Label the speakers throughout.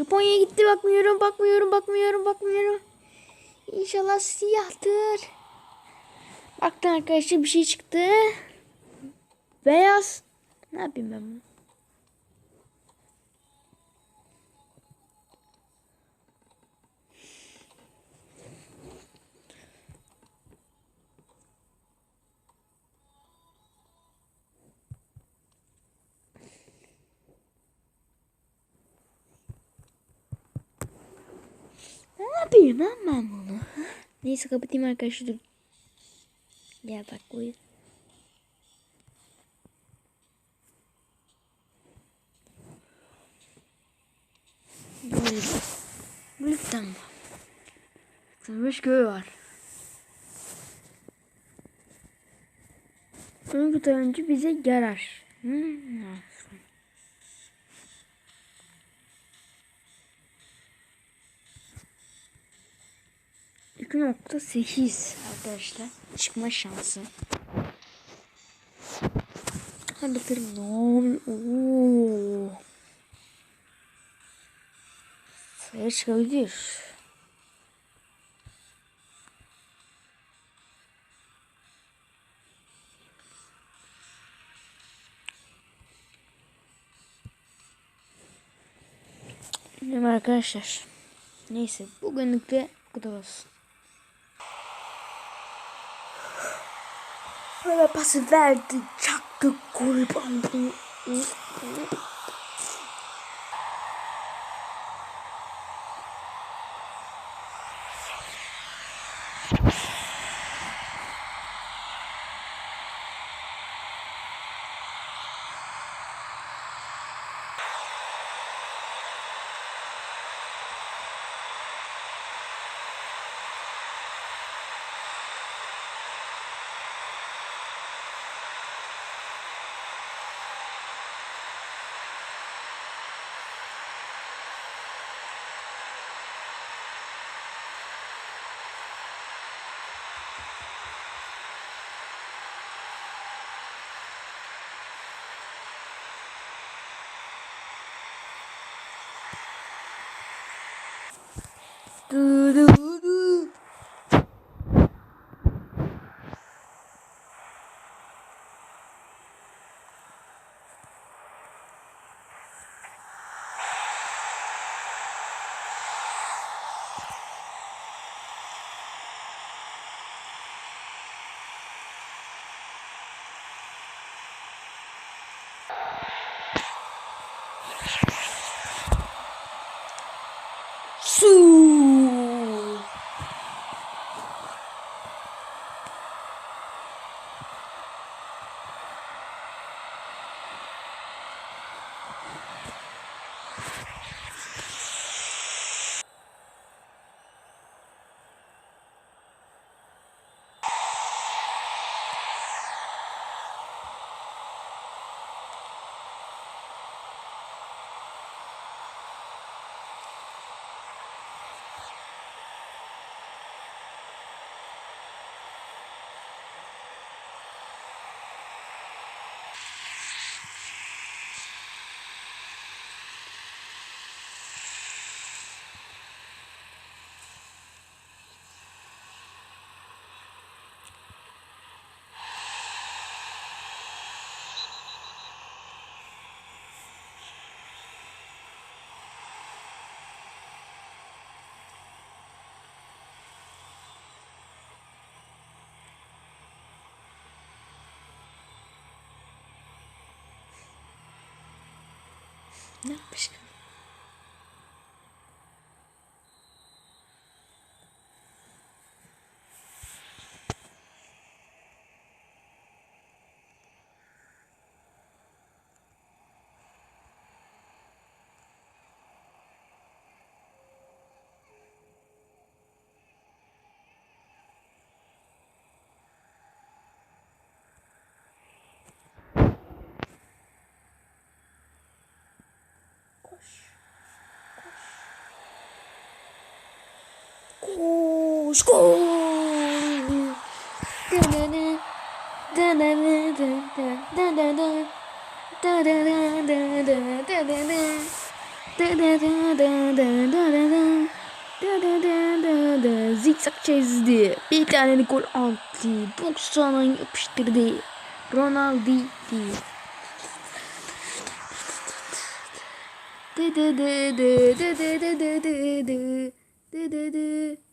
Speaker 1: Japonya gitti bakmıyorum bakmıyorum bakmıyorum bakmıyorum. İnşallah siyahtır. Baktım arkadaşlar bir şey çıktı. Beyaz. Ne yapayım ben bunu? Ne yapayım lan ben bunu? Neyse kapatayım arkadaşlar. Dur. Gel bak buyur. Böyle. Lütfen bu. Savaş köy var. Ön önce bize yarar. Hmm. İki nokta sekiz arkadaşlar. Çıkma şansı. Hadi bakalım ne oluyor? Sayı çıkabilir. Bilmiyorum arkadaşlar. Neyse bugünlük de bu kadar olsun. Böyle pası verdi. Çaktı kurban. Du, Su. Ne yapmış? Da da. Zikzak çizdi. Bir tane gol attı. 90'a yapıştırdı. Ronaldo. Dı dı dı dı dı dı dı dı dı dı. Dı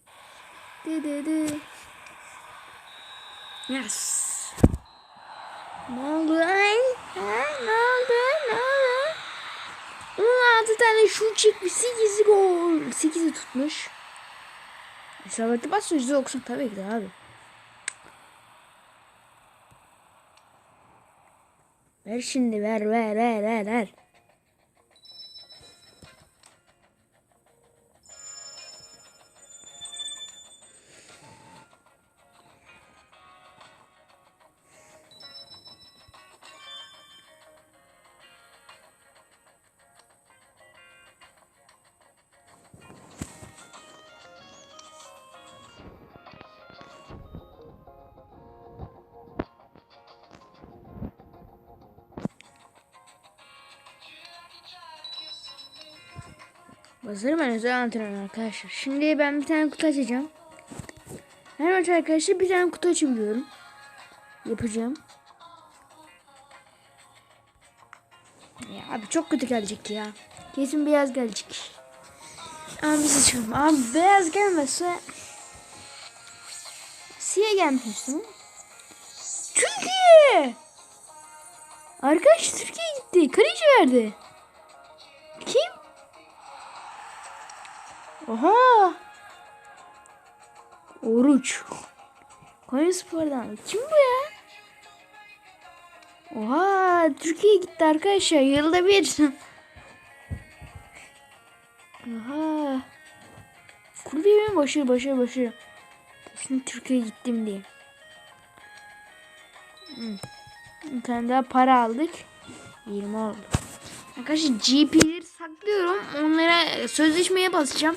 Speaker 1: dı dı. Dı. Yes. Ne oldu? Ha, ne oldu? Ne oldu? 16 tane şut çekmiş. 8 gol. 8'i tutmuş. İsabetli bas %90 tabii ki de abi. Ver şimdi ver ver ver ver ver. Hazırım ben özel antrenör arkadaşlar. Şimdi ben bir tane kutu açacağım. Her maç arkadaşlar bir tane kutu açabiliyorum. Yapacağım. Ya abi çok kötü gelecek ya. Kesin beyaz gelecek. Biz açalım. Abi beyaz gelmezse siyah gelmişsin. Türkiye! Arkadaş Türkiye gitti. Kaleci verdi. Oha! Oruç. Konya Spor'dan. Kim bu ya? Oha! Türkiye gitti arkadaşlar. Yılda bir. Oha! Kulübü mi? Başı başı başı. Şimdi Türkiye'ye gittim diye. Bir tane daha para aldık. 20 oldu. Arkadaşlar GP'leri saklıyorum. Onlara sözleşmeye basacağım.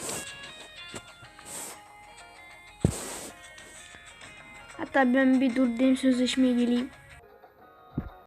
Speaker 1: Hatta ben bir dur dedim sözleşmeye geleyim.